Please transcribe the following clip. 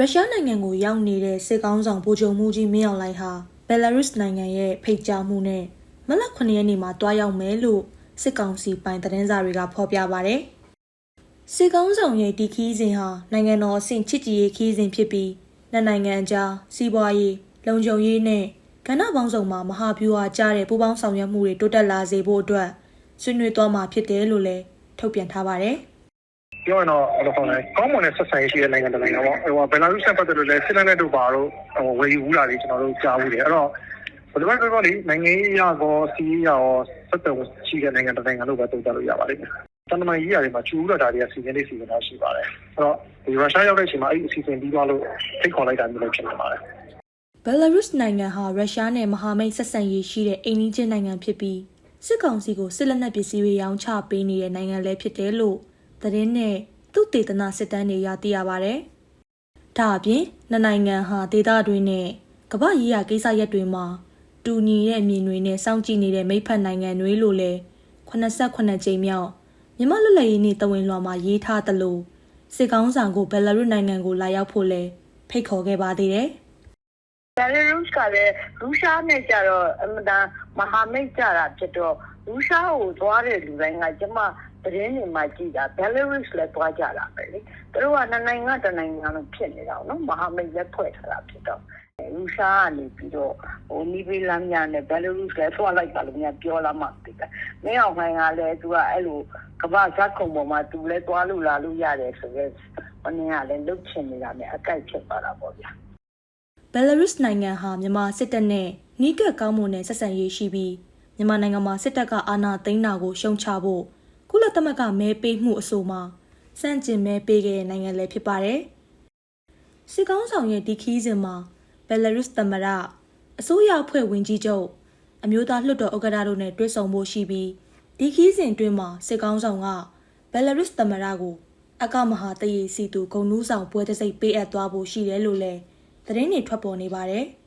ရုရှားနိုင်ငံကိုရောက်နေတဲ့စစ်ကောင်းဆောင်ဗိုလ်ချုပ်မှုကြီးမင်းအောင်လှိုင်ဟာဘယ်လာရုစ်နိုင်ငံရဲ့ဖိတ်ကြားမှုနဲ့မလ9ရက်နေ့မှာတွားရောက်မယ်လို့စစ်ကောင်စီပိုင်သတင်းစာတွေကဖော်ပြပါဗျ။စစ်ကောင်းဆောင်ရဲ့ဒီခီးစဉ်ဟာနိုင်ငံတော်အဆင့်ချစ်ကြည်ရေးခီးစဉ်ဖြစ်ပြီးနှစ်နိုင်ငံအကြားစီးပွားရေးလုံခြုံရေးနဲ့ကဏ္ဍပေါင်းစုံမှာမဟာဗျူဟာကြားတဲ့ပူးပေါင်းဆောင်ရွက်မှုတွေတိုးတက်လာစေဖို့အတွက်ဆွေးနွေးသွားမှာဖြစ်တယ်လို့လည်းထုတ်ပြန်ထားပါတယ်။ ပြောရင်တော့ဘယ်လိုခေါ်လဲကောင်းမွန်တဲ့ဆက်ဆံရေးရှိတဲ့နိုင်ငံတစ်နိုင်ငံပေါ့ဟိုဘယ်လာရုစ်ဆက်ပတ်သက်လို့လဲစစ်လက်နဲ့တို့ပါတော့ဟိုဝယ်ယူလာတွေကျွန်တော်တို့ကြားဘူးတယ်အဲ့တော့ဘယ်လိုပဲပြောပြောလေနိုင်ငံရေးအရကောစီးရေးရကောဆက်သွယ်ရှိတဲ့နိုင်ငံတစ်နိုင်ငံလို့ပဲသုံးသပ်လို့ရပါလိမ့်မယ်တန်တမာရေးရာတွေမှာကျူးရတာတွေကစီစဉ်လေးစီစဉ်တာရှိပါတယ်အဲ့တော့ဒီရုရှားရောက်တဲ့အချိန်မှာအဲ့ဒီအစီအစဉ်ပြီးသွားလို့ဖိတ်ခေါ်လိုက်တာမျိုးလည်းဖြစ်နေပါတယ်ဘယ်လာရုစ်နိုင်ငံဟာရုရှားနဲ့မဟာမိတ်ဆက်ဆံရေးရှိတဲ့အိမ်နီးချင်းနိုင်ငံဖြစ်ပြီးစစ်ကောင်စီကိုစစ်လက်နက်ပစ္စည်းတွေရောင်းချပေးနေတဲ့နိုင်ငံလည်းဖြစ်တယ်လို့ သတင်းနဲ့သူတေသနာစစ်တမ်းတွေရသိရပါဗျ။ဒါအပြင်နှစ်နိုင်ငံဟာဒေသတွင်းနဲ့ကမ္ဘာရေးရာကိစ္စရပ်တွေမှာတူညီတဲ့အမြင်တွေနဲ့စောင့်ကြည့်နေတဲ့မိဖက်နိုင်ငံတွေလို့လည်း89ကြိမ်မြောက်မြန်မာလွတ်လပ်ရေးနေ့တဝင်လွှာမှာရေးထားသလိုစစ်ကောင်းဆောင်ကိုဘယ်လာရုစ်နိုင်ငံကိုလာရောက်ဖို့လဲဖိတ်ခေါ်ခဲ့ပါသေးတယ်။ ဘယ်လ်ရုစ်ကလည်းရုရှားနဲ့ကြတော့အမှန်တန်မဟာမိတ်ကြတာဖြစ်တော့ရုရှားကိုသွားတဲ့လူတိုင်းကကျမသတင်းတွေမှာကြည့်တာဘယ်လ်ရုစ်လည်းသွားကြတာပဲလေသူတို့ကနှစ်နိုင်ငံတစ်နိုင်ငံလုံးဖြစ်နေတာနော်မဟာမိတ်ရက်ဖွဲ့ထားတာဖြစ်တော့ရုရှားကနေပြီးတော့ဟိုနီးပေးလမ်းများနဲ့ဘယ်လ်ရုစ်လည်းသွားလိုက်ပါလို့များပြောလာမှသိတယ်မင်းအောင်ခိုင်ကလည်းသူကအဲ့လိုကမ္ဘာဇက်ခုံပေါ်မှာသူလည်းသွားလို့လာလို့ရတယ်ဆိုတော့ဘယ်နည်းကလည်းလုတ်ချင်နေတာနဲ့အကြိုက်ဖြစ်သွားတာပေါ့ဗျာ ဘယ်လာရုစ်နိုင်ငံဟာမြန်မာစစ်တပ်နဲ့နီးကပ်ကောင်းမွန်တဲ့ဆက်ဆံရေးရှိပြီးမြန်မာနိုင်ငံမှာစစ်တပ်ကအာဏာသိမ်းတာကိုရှုံချဖို့ကုလသမဂ္ဂမဲပေးမှုအဆိုမှာစန့်ကျင်မဲပေးခဲ့တဲ့နိုင်ငံလည်းဖြစ်ပါတယ်။စစ်ကောင်းဆောင်ရဲ့ဒီခီးစဉ်မှာဘယ်လာရုစ်သမ္မတအစိုးရအဖွဲ့ဝင်ကြီးချုပ်အမျိုးသားလွှတ်တော်ဥက္ကဋ္ဌတို့နဲ့တွေ့ဆုံဖို့ရှိပြီးဒီခီးစဉ်အတွင်းမှာစစ်ကောင်းဆောင်ကဘယ်လာရုစ်သမ္မတကိုအကမဟာတရေစီသူဂုံနူးဆောင်ပွဲတစ်စိတ်ပေးအပ်သွားဖို့ရှိတယ်လို့လည်း သတင်းတွေထွက်ပေါ်နေပါတယ်။